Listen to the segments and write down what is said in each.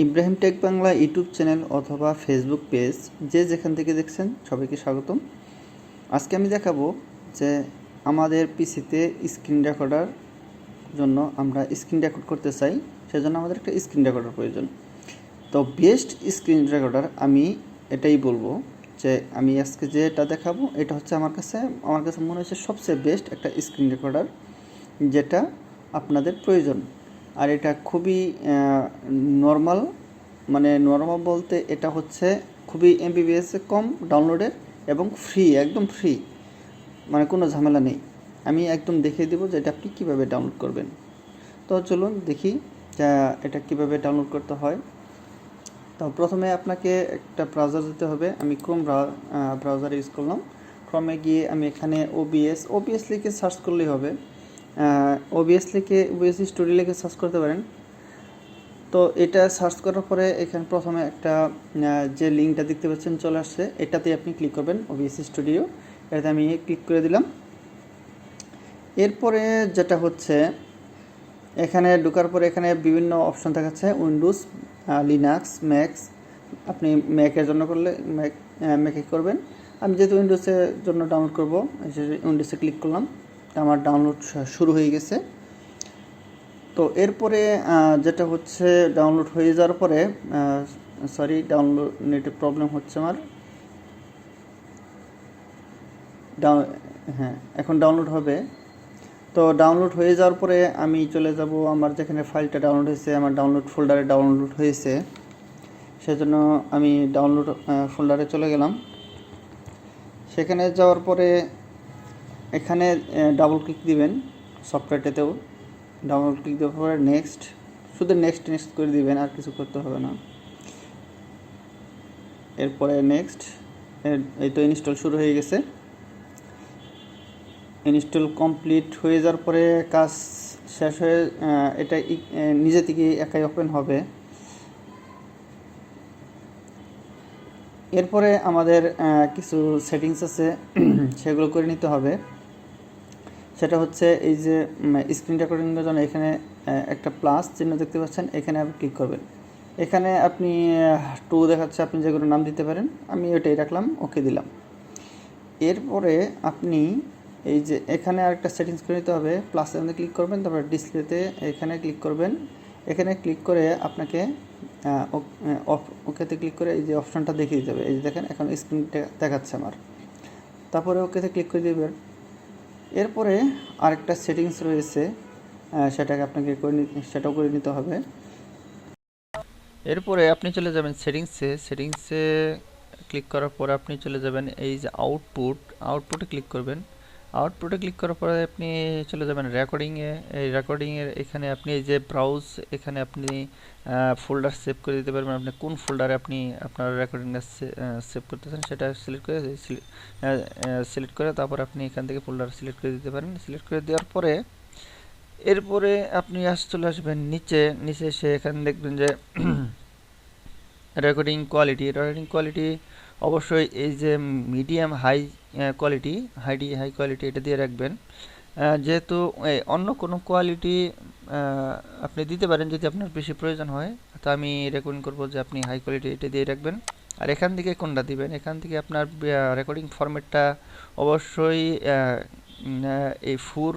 Ibrahim tech Bangla YouTube channel অথবা Facebook page যে যেখান থেকে দেখছেন সবাইকে স্বাগতম। আজকে আমি দেখাবো যে আমাদের পিসিতে স্ক্রিন রেকর্ডার জন্য আমরা স্ক্রিন রেকর্ড করতে চাই, সেজন্য আমাদের একটা স্ক্রিন রেকর্ডার প্রয়োজন। তো বেস্ট স্ক্রিন রেকর্ডার আমি এটাই বলব যে আমি আজকে যেটা দেখাবো, এটা হচ্ছে আমার কাছে আমার কাছে মনে হচ্ছে সবচেয়ে বেস্ট একটা স্ক্রিন রেকর্ডার যেটা আপনাদের প্রয়োজন। আর এটা খুবই নর্মাল মানে নর্মাল বলতে এটা হচ্ছে খুবই এমবিবিএস কম ডাউনলোডের এবং ফ্রি একদম ফ্রি মানে কোনো ঝামেলা নেই। আমি একদম দেখিয়ে দেবো যে এটা আপনি কীভাবে ডাউনলোড করবেন। তো চলুন দেখি যা এটা কীভাবে ডাউনলোড করতে হয়। তো প্রথমে আপনাকে একটা ব্রাউজার দিতে হবে। আমি ক্রোম ব্রাউজার ইউজ করলাম। ক্রমে গিয়ে আমি এখানে ওবিএস ওবিএস লিখে সার্চ করলেই হবে। ওবিএস লিখে ওবিএস স্টুডিও লিখে সার্চ করতে পারেন। তো এটা সার্চ করার পরে এখানে প্রথমে একটা যে লিঙ্কটা দেখতে পাচ্ছেন চলে আসছে এটাতে আপনি ক্লিক করবেন ওবিএস স্টুডিও এটাতে আমি ক্লিক করে দিলাম। এরপরে যেটা হচ্ছে, এখানে ঢোকার পরে এখানে বিভিন্ন অপশন দেখাচ্ছে উইন্ডোজ লিনাক্স ম্যাক্স আপনি ম্যাকের জন্য করলে ম্যাক ম্যাকে করবেন। আমি যেহেতু উইন্ডোজের জন্য ডাউনলোড করব উইন্ডোজে ক্লিক করলাম। আমার ডাউনলোড শুরু হয়ে গেছে। তো এরপরে যেটা হচ্ছে ডাউনলোড হয়ে যাওয়ার পরে সরি ডাউনলোড নেটের প্রবলেম হচ্ছে আমার। ডাউন হ্যাঁ এখন ডাউনলোড হবে। তো ডাউনলোড হয়ে যাওয়ার পরে আমি চলে যাব আমার যেখানে ফাইলটা ডাউনলোড হয়েছে, আমার ডাউনলোড ফোল্ডারে ডাউনলোড হয়েছে। সেজন্য আমি ডাউনলোড ফোল্ডারে চলে গেলাম। সেখানে যাওয়ার পরে এখানে ডাবল ক্লিক দিবেন সফটওয়্যারটাতেও ডাবল ক্লিক দেওয়ার পরে নেক্সট শুধু নেক্সট নেক্সট করে দিবেন, আর কিছু করতে হবে না। এরপরে নেক্সট এই তো ইনস্টল শুরু হয়ে গেছে। ইনস্টল কমপ্লিট হয়ে যাওয়ার পরে কাজ শেষ হয়ে এটা নিজে থেকে একাই ওপেন হবে। এরপরে আমাদের কিছু সেটিংস আছে, সেগুলো করে নিতে হবে। সেটা হচ্ছে এই যে স্ক্রিন রেকর্ডিংয়ের জন্য এখানে একটা প্লাস চিহ্ন দেখতে পাচ্ছেন, এখানে আপনি ক্লিক করবেন। এখানে আপনি টু দেখাচ্ছে, আপনি যেগুলো নাম দিতে পারেন, আমি ওইটাই রাখলাম ওকে দিলাম। এরপরে আপনি এই যে, এখানে আরেকটা সেটিংস করে নিতে হবে প্লাসের মধ্যে ক্লিক করবেন, তারপরে ডিসপ্লেতে এখানে ক্লিক করবেন। এখানে ক্লিক করে আপনাকে অফ ওকেতে ক্লিক করে এই যে অপশানটা দেখিয়ে দিতে হবে। এই যে দেখেন, এখন স্ক্রিনটা দেখাচ্ছে আমার। তারপরে ওকেতে ক্লিক করে দেবেন। এরপরে আরেকটা সেটিংস রয়েছে সেটাকে আপনাকে করে সেটাও করে নিতে হবে। এরপরে আপনি চলে যাবেন সেটিংসে সেটিংসে ক্লিক করার পরে আপনি চলে যাবেন এই যে আউটপুট আউটপুটে ক্লিক করবেন। আউটপুটে ক্লিক করার পরে আপনি চলে যাবেন রেকর্ডিংয়ে এই রেকর্ডিংয়ের এখানে আপনি এই যে ব্রাউজ এখানে আপনি ফোল্ডার সেভ করে দিতে পারবেন। আপনি কোন ফোল্ডারে আপনি আপনার রেকর্ডিংটা সেভ করতে চান সেটা সিলেক্ট করে সিলেক্ট করে তারপর আপনি এখান থেকে ফোল্ডার সিলেক্ট করে দিতে পারেন। সিলেক্ট করে দেওয়ার পরে এরপরে আপনি আস, চলে আসবেন নিচে। নিচে এসে এখানে দেখবেন যে রেকর্ডিং কোয়ালিটি রেকর্ডিং কোয়ালিটি অবশ্যই এই যে medium high quality HD high quality এটা দিয়ে রাখবেন। যেহেতু অন্য কোনো কোয়ালিটি আপনি দিতে পারেন যদি আপনার বেশি প্রয়োজন হয়, তো আমি রেকর্ডিং করব যে আপনি হাই কোয়ালিটি এটা দিয়ে রাখবেন। আর এখান থেকে কোনটা দিবেন? এখান থেকে আপনার রেকর্ডিং ফরম্যাটটা অবশ্যই এই ফোর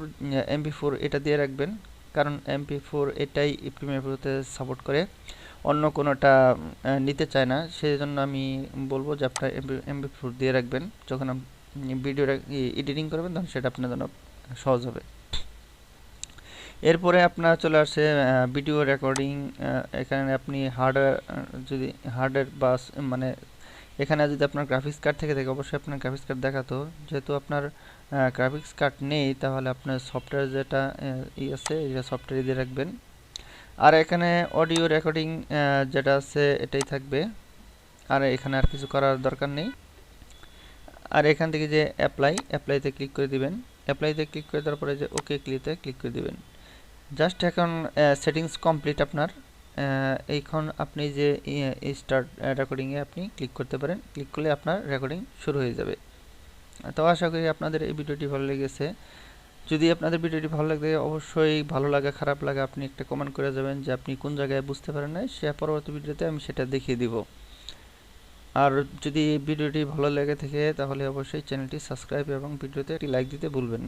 এমপি ফোর এটা দিয়ে রাখবেন। কারণ এমপি ফোর এটাই প্রিমিয়ার প্রোতে সাপোর্ট করে। অন্য কোনোটা নিতে চায় না। সেই জন্য আমি বলব যে আপনার এমপি ফোর দিয়ে রাখবেন। যখন ভিডিও এডিটিং করবেন, তখন সেটা আপনার জন্য সহজ হবে। এরপরে আপনার চলে আসে ভিডিও রেকর্ডিং এখানে আপনি হার্ডওয়্যার যদি হার্ডওয়্যার বা মানে এখানে যদি আপনার গ্রাফিক্স কার্ড থেকে থাকে, অবশ্যই আপনার গ্রাফিক্স কার্ড দেখাতো যেহেতু আপনার গ্রাফিক্স কার্ড নেই, তাহলে আপনার সফটওয়্যার যেটা ই আছে, এটা সফটওয়্যার দিয়ে রাখবেন। আর এখানে অডিও রেকর্ডিং যেটা আছে, এটাই থাকবে। আর এখানে আর কিছু করার দরকার নেই। আর এখান থেকে যে অ্যাপ্লাই অ্যাপ্লাইতে ক্লিক করে দিবেন। অ্যাপ্লাইতে ক্লিক করে তারপরে যে ওকে ক্লিতে ক্লিক করে দিবেন। জাস্ট এখন সেটিংস কমপ্লিট আপনার। এইখন আপনি যে স্টার্ট রেকর্ডিংয়ে আপনি ক্লিক করতে পারেন। ক্লিক করলে আপনার রেকর্ডিং শুরু হয়ে যাবে। তো আশা করি আপনাদের এই ভিডিওটি ভালো লেগেছে। যদি আপনাদের ভিডিওটি ভালো লাগে অবশ্যই ভালো লাগা, খারাপ লাগা আপনি একটা কমেন্ট করে যাবেন যে আপনি কোন জায়গায় বুঝতে পারেন নাই, সে পরবর্তী ভিডিওতে আমি সেটা দেখিয়ে দিব। আর যদি ভিডিওটি ভালো লেগে থাকে, তাহলে অবশ্যই চ্যানেলটি সাবস্ক্রাইব এবং ভিডিওতে একটি লাইক দিতে ভুলবেন না।